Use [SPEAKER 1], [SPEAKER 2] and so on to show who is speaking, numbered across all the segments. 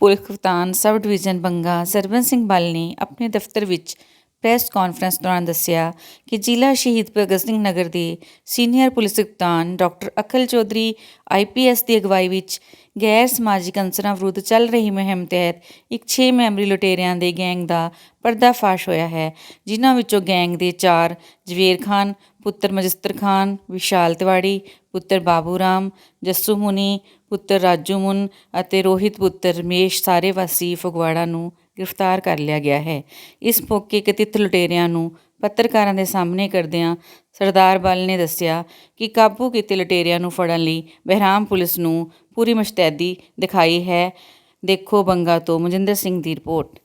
[SPEAKER 1] Police ਕਪਤਾਨ sub division Banga Sarwan Singh Bal ਨੇ ਆਪਣੇ ਦਫ਼ਤਰ ਵਿੱਚ ਪ੍ਰੈਸ ਕਾਨਫਰੰਸ ਦੌਰਾਨ ਦੱਸਿਆ ਕਿ ਜ਼ਿਲ੍ਹਾ ਸ਼ਹੀਦ ਭਗਤ ਸਿੰਘ ਨਗਰ ਦੇ ਸੀਨੀਅਰ ਪੁਲਿਸ ਕਪਤਾਨ ਡਾਕਟਰ ਅਖਲ ਚੌਧਰੀ ਆਈਪੀਐਸ ਦੀ ਅਗਵਾਈ ਵਿੱਚ ਗੈਰ ਸਮਾਜਿਕ ਅਨਸਰਾਂ ਵਿਰੁੱਧ ਚੱਲ ਰਹੀ ਮੁਹਿੰਮ ਤਹਿਤ ਇੱਕ 6 ਮੈਂਬਰੀ ਲੁਟੇਰਿਆਂ ਦੇ ਗੈਂਗ ਦਾ ਪਰਦਾਫਾਸ਼ ਹੋਇਆ ਹੈ, ਜਿਨ੍ਹਾਂ ਵਿੱਚੋਂ ਗੈਂਗ ਦੇ 4 ਜਵੇਰ ਖਾਨ, ਪੁੱਤਰ ਮਜਿਸਤਰ ਖਾਨ, ਵਿਸ਼ਾਲ ਤਿਵਾੜੀ, ਪੁੱਤਰ ਬਾਬੂ ਰਾਮ, ਜੱਸੂ ਮੁਨੀ, ਪੁੱਤਰ ਰਾਜੂ ਮੁਨ ਅਤੇ ਰੋਹਿਤ ਪੁੱਤਰ ਰਮੇਸ਼ ਸਾਰੇ ਵਾਸੀ ਫਗਵਾੜਾ ਨੂੰ ਗ੍ਰਿਫਤਾਰ ਕਰ ਲਿਆ ਗਿਆ ਹੈ। ਇਸ ਮੌਕੇ ਕਥਿਤ ਲੁਟੇਰਿਆਂ ਨੂੰ ਪੱਤਰਕਾਰਾਂ ਦੇ ਸਾਹਮਣੇ ਕਰਦਿਆਂ ਸਰਦਾਰ ਬਲ ਨੇ ਦੱਸਿਆ ਕਿ ਕਾਬੂ ਕੀਤੇ ਲੁਟੇਰਿਆਂ ਨੂੰ ਫੜਨ ਲਈ ਬਹਿਰਾਮ ਪੁਲਿਸ ਨੂੰ ਪੂਰੀ ਮੁਸ਼ਤੈਦੀ ਦਿਖਾਈ ਹੈ। ਦੇਖੋ ਬੰਗਾ ਤੋਂ ਮਨਜਿੰਦਰ ਸਿੰਘ ਦੀ ਰਿਪੋਰਟ।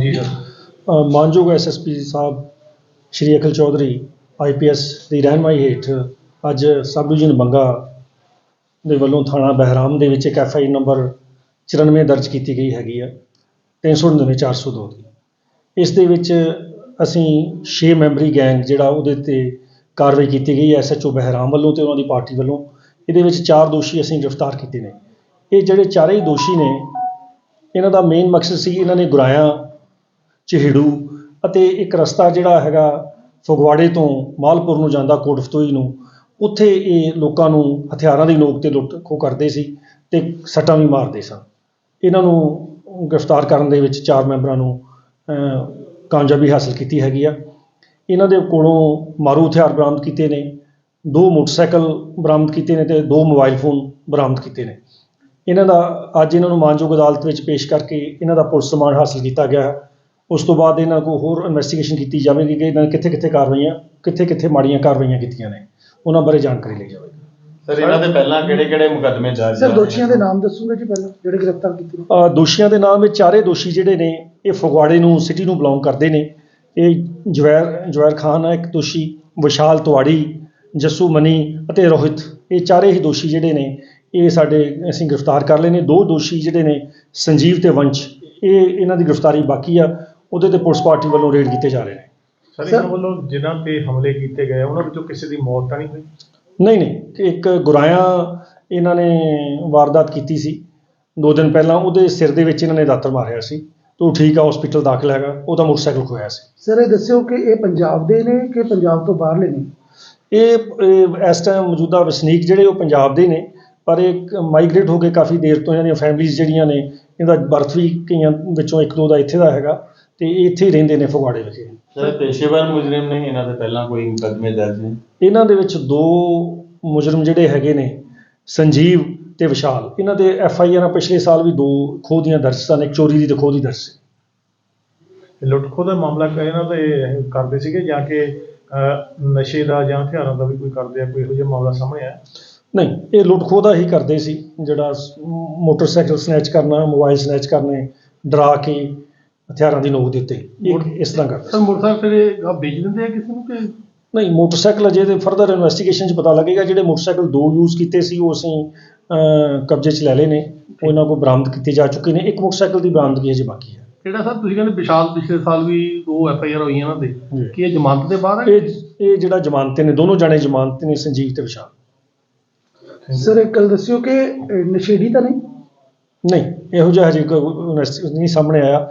[SPEAKER 2] ਜੀ ਸਰ।
[SPEAKER 3] ਅ, ਮਾਨਯੋਗ ਐਸਐਸਪੀ ਸਾਹਿਬ ਸ਼੍ਰੀ ਅਖਿਲ ਚੌਧਰੀ ਆਈਪੀਐਸ ਦੀ ਰਹਿਨਮਾਈ ਹੇਠ ਅੱਜ ਸਬ ਡਿਵੀਜ਼ਨ ਬੰਗਾ ਦੇ ਵੱਲੋਂ ਥਾਣਾ ਬਹਿਰਾਮ ਦੇ ਵਿੱਚ ਇੱਕ ਐਫਆਈ ਨੰਬਰ 94 ਦਰਜ ਕੀਤੀ ਗਈ ਹੈਗੀ ਆ 399 402 ਦੀ ਇਸ ਦੇ ਵਿੱਚ ਅਸੀਂ 6 ਮੈਂਬਰੀ ਗੈਂਗ ਜਿਹੜਾ ਉਹਦੇ ਤੇ ਕਾਰਵਾਈ ਕੀਤੀ ਗਈ ਹੈ ਓ ਬਹਿਰਾਮ ਵੱਲੋਂ ਤੇ ਉਹਨਾਂ ਦੀ ਪਾਰਟੀ ਵੱਲੋਂ। ਇਹਦੇ ਵਿੱਚ ਚਾਰ ਦੋਸ਼ੀ ਅਸੀਂ ਗ੍ਰਿਫਤਾਰ ਕੀਤੇ ਨੇ। ਇਹ ਜਿਹੜੇ ਚਾਰੇ ਹੀ ਦੋਸ਼ੀ ਨੇ, ਇਹਨਾਂ ਦਾ ਮੇਨ ਮਕਸਦ ਸੀ ਇਹਨਾਂ ਨੇ ਗੁਰਾਇਆ, ਚਿਹੜੂ ਅਤੇ ਇੱਕ ਰਸਤਾ ਜਿਹੜਾ ਹੈਗਾ ਫਗਵਾੜੇ ਤੋਂ ਮਾਲਪੁਰ ਨੂੰ ਜਾਂਦਾ ਕੋਟਫਤੋਈ ਨੂੰ। ਉੱਥੇ ਇਹ ਲੋਕਾਂ ਨੂੰ, ਹਥਿਆਰਾਂ ਦੀ ਨੋਕ ਤੇ ਲੁੱਟ ਖੋਹ ਕਰਦੇ ਸੀ ਤੇ ਸੱਟਾਂ ਵੀ ਮਾਰਦੇ ਸਨ। ਇਹਨਾਂ ਨੂੰ ਗ੍ਰਿਫਤਾਰ ਕਰਨ ਦੇ ਵਿੱਚ ਚਾਰ ਮੈਂਬਰਾਂ ਨੂੰ ਕਾਮਯਾਬੀ ਹਾਸਲ ਕੀਤੀ ਹੈਗੀ ਆ। ਇਹਨਾਂ ਦੇ ਕੋਲੋਂ ਮਾਰੂ ਹਥਿਆਰ ਬਰਾਮਦ ਕੀਤੇ ਨੇ, ਦੋ ਮੋਟਰਸਾਈਕਲ ਬਰਾਮਦ ਕੀਤੇ ਨੇ ਤੇ ਦੋ ਮੋਬਾਈਲ ਫੋਨ ਬਰਾਮਦ ਕੀਤੇ ਨੇ। ਇਹਨਾਂ ਦਾ ਅੱਜ ਇਹਨਾਂ ਨੂੰ ਮਾਨਯੋਗ ਅਦਾਲਤ ਵਿੱਚ ਪੇਸ਼ ਕਰਕੇ ਇਹਨਾਂ ਦਾ ਪੁਲਿਸ ਸਮਾਨ ਹਾਸਲ ਕੀਤਾ ਗਿਆ। ਹੈ। ਉਸ ਤੋਂ ਬਾਅਦ ਇਹਨਾਂ ਕੋਲ ਹੋਰ ਇਨਵੈਸਟੀਗੇਸ਼ਨ ਕੀਤੀ ਜਾਵੇਗੀ ਕਿ ਇਹਨਾਂ ਨੇ ਕਿੱਥੇ ਕਿੱਥੇ ਕਾਰਵਾਈਆਂ ਕਿੱਥੇ ਕਿੱਥੇ ਮਾੜੀਆਂ ਕਾਰਵਾਈਆਂ ਕੀਤੀਆਂ ਨੇ। ਉਹਨਾਂ ਬਾਰੇ ਜਾਣਕਾਰੀ ਲਈ ਜਾਵੇਗੀ।
[SPEAKER 2] ਸਰ ਇਹਨਾਂ ਦੇ ਪਹਿਲਾਂ ਕਿਹੜੇ ਕਿਹੜੇ ਮੁਕੱਦਮੇ ਦਰਜ
[SPEAKER 4] ਸਰ? ਦੋਸ਼ੀਆਂ ਦੇ ਨਾਮ ਦੱਸੂਗੇ ਜੀ ਪਹਿਲਾਂ ਜਿਹੜੇ ਗ੍ਰਿਫਤਾਰ ਕੀਤੇ ਨੇ?
[SPEAKER 3] ਅ, ਦੋਸ਼ੀਆਂ ਦੇ ਨਾਮ ਵਿੱਚ ਚਾਰੇ ਦੋਸ਼ੀ ਜਿਹੜੇ ਨੇ ਇਹ ਫਗਵਾੜੇ ਨੂੰ ਸਿਟੀ ਨੂੰ ਬਿਲੋਂਗ ਕਰਦੇ ਨੇ। ਇਹ ਜਵੈਰ ਜਵੈਰ ਖਾਨ ਹੈ ਇੱਕ ਦੋਸ਼ੀ ਵਿਸ਼ਾਲ ਤਿਵਾੜੀ ਜੱਸੂ ਮਨੀ ਅਤੇ ਰੋਹਿਤ। ਇਹ ਚਾਰੇ ਹੀ ਦੋਸ਼ੀ ਜਿਹੜੇ ਨੇ ਇਹ ਸਾਡੇ ਅਸੀਂ ਗ੍ਰਿਫਤਾਰ ਕਰ ਲਏ ਨੇ। ਦੋ ਦੋਸ਼ੀ ਜਿਹੜੇ ਨੇ ਸੰਜੀਵ ਤੇ ਵੰਸ਼ ਇਹ ਇਹਨਾਂ ਦੀ ਗ੍ਰਿਫਤਾਰੀ ਬਾਕੀ ਆ। ਉਹਦੇ ਤੇ ਪੁਲਿਸ ਪਾਰਟੀ ਵੱਲੋਂ ਰੇਡ ਕੀਤੇ ਜਾ ਰਹੇ ਨੇ।
[SPEAKER 2] ਸਰ ਇਹਨਾਂ ਵੱਲੋਂ ਜਿਨ੍ਹਾਂ ਤੇ ਹਮਲੇ ਕੀਤੇ ਗਏ ਉਹਨਾਂ ਵਿੱਚੋਂ ਕਿਸੇ ਦੀ ਮੌਤ ਤਾਂ ਨਹੀਂ ਹੋਈ?
[SPEAKER 3] ਨਹੀਂ ਨਹੀਂ ਇੱਕ ਗੁਰਾਇਆ ਇਹਨਾਂ ਨੇ ਵਾਰਦਾਤ ਕੀਤੀ ਸੀ। ਦੋ ਦਿਨ ਪਹਿਲਾਂ ਉਹਦੇ ਸਿਰ ਦੇ ਵਿੱਚ ਇਹਨਾਂ ਨੇ ਦਾਤਰ ਮਾਰਿਆ ਸੀ। ਤੇ ਉਹ ਠੀਕ ਆ ਹਸਪੀਟਲ ਦਾਖਲ ਹੈਗਾ ਉਹਦਾ ਮੋਟਰਸਾਈਕਲ ਖੋਇਆ ਸੀ।
[SPEAKER 4] ਸਰ ਇਹ ਦੱਸਿਓ ਕਿ ਇਹ ਪੰਜਾਬ ਦੇ ਨੇ ਕਿ ਪੰਜਾਬ ਤੋਂ ਬਾਹਰਲੇ ਨੇ?
[SPEAKER 3] ਇਹ ਇਹ ਇਸ ਟਾਈਮ ਮੌਜੂਦਾ ਵਸਨੀਕ ਜਿਹੜੇ ਉਹ ਪੰਜਾਬ ਦੇ ਨੇ ਪਰ ਇਹ ਮਾਈਗ੍ਰੇਟ ਹੋ ਕੇ ਕਾਫੀ ਦੇਰ ਤੋਂ ਇਹਨਾਂ ਦੀਆਂ ਫੈਮਿਲੀਆਂ ਜਿਹੜੀਆਂ ਨੇ ਇਹਦਾ ਬਰਥ ਵੀ ਕਈਆਂ ਵਿੱਚੋਂ ਇੱਕ ਦੋ ਦਾ ਇੱਥੇ ਦਾ ਹੈਗਾ ਤੇ ਇਹ ਇੱਥੇ ਹੀ ਰਹਿੰਦੇ ਨੇ ਫਗਵਾੜੇ ਵਿਖੇ
[SPEAKER 2] ਸਰ ਪੇਸ਼ੇਵਰ ਮੁਜਰਮ ਨਹੀਂ ਇਹਨਾਂ ਦੇ ਪਹਿਲਾਂ ਕੋਈ ਮੁਕੱਦਮੇ ਦਰਜ ਨੇ?
[SPEAKER 3] ਇਹਨਾਂ ਦੇ ਵਿੱਚ ਦੋ ਮੁਜਰਮ ਜਿਹੜੇ ਹੈਗੇ ਨੇ ਸੰਜੀਵ ਤੇ ਵਿਸ਼ਾਲ। ਇਹਨਾਂ ਦੇ ਐਫ ਆਈ ਆਰ ਪਿਛਲੇ ਸਾਲ ਵੀ ਦੋ ਖੋਹ ਦੀਆਂ ਦਰਜ ਸਨ ਇੱਕ ਚੋਰੀ ਦੀ ਤੇ ਖੋਹ ਦੀ ਦਰਜ ਸੀ।
[SPEAKER 5] ਲੁੱਟ ਖੋਹ ਦਾ ਮਾਮਲਾ ਕ- ਇਹਨਾਂ ਦੇ ਇਹ ਕਰਦੇ ਸੀਗੇ ਜਾਂ ਕਿ ਅਹ, ਨਸ਼ੇ ਦਾ ਜਾਂ ਹਥਿਆਰਾਂ ਦਾ ਵੀ ਕੋਈ ਕਰਦੇ ਆ ਕੋਈ ਇਹੋ ਜਿਹਾ ਮਾਮਲਾ ਸਾਹਮਣੇ ਆਇਆ?
[SPEAKER 3] ਨਹੀਂ ਇਹ ਲੁੱਟ ਖੋਹ ਦਾ ਹੀ ਕਰਦੇ ਸੀ ਜਿਹੜਾ ਸ- ਮੋਟਰਸਾਈਕਲ ਸਨੈਚ ਕਰਨਾ ਮੋਬਾਈਲ ਸਨੈਚ ਕਰਨੇ ਡਰਾ ਕੇ ਹਥਿਆਰਾਂ ਦੀ ਨੋਕ ਦੇ ਉੱਤੇ ਇਹ ਇਸ ਤਰ੍ਹਾਂ ਕਰਦੇ
[SPEAKER 5] ਸਰ ਮੋਟਰਸਾਈਕਲ ਫਿਰ ਇਹ ਆਹ ਵੇਚ ਦਿੰਦੇ ਆ ਕਿਸੇ ਨੂੰ ਕਿ?
[SPEAKER 3] ਨਹੀਂ ਮੋਟਰਸਾਈਕਲ ਅਜੇ ਤੇ ਫਰਦਰ ਇਨਵੈਸਟੀਗੇਸ਼ਨ 'ਚ ਪਤਾ ਲੱਗੇਗਾ। ਜਿਹੜੇ ਮੋਟਰਸਾਈਕਲ ਦੋ ਯੂਜ਼ ਕੀਤੇ ਸੀ ਉਹ ਅਸੀਂ ਕਬਜ਼ੇ 'ਚ ਲੈ ਲਏ ਨੇ। ਉਹ ਇਹਨਾਂ ਕੋਲ ਬਰਾਮਦ ਕੀਤੇ ਜਾ ਚੁੱਕੇ ਨੇ। ਇੱਕ ਮੋਟਰਸਾਈਕਲ ਦੀ ਬਰਾਮਦਗੀ ਅਜੇ ਬਾਕੀ ਹੈ।
[SPEAKER 5] ਜਿਹੜਾ ਸਰ? ਤੁਸੀਂ ਕਹਿੰਦੇ ਵਿਸ਼ਾਲ ਪਿਛਲੇ ਸਾਲ ਵੀ ਦੋ ਐਫ ਆਈ ਆਰ ਹੋਈਆਂ ਇਹਨਾਂ। ਦੇ ਕੀ ਇਹ ਜ਼ਮਾਨਤ ਦੇ ਬਾਹਰ ਹੈ
[SPEAKER 3] ਇਹ ਇਹ ਜਿਹੜਾ ਜ਼ਮਾਨਤ ਨੇ ਦੋਨੋਂ ਜਾਣੇ ਜ਼ਮਾਨਤ ਨੇ ਸੰਜੀਵ ਤੇ ਵਿਸ਼ਾਲ।
[SPEAKER 4] ਸਰ ਇੱਕ ਗੱਲ ਦੱਸਿਓ ਕਿ ਨਸ਼ੇੜੀ ਤਾਂ ਨਹੀਂ?
[SPEAKER 3] ਨਹੀਂ ਇਹੋ ਜਿਹਾ ਹਜੇ ਕੋਈ ਨਹੀਂ ਸਾਹਮਣੇ ਆਇਆ।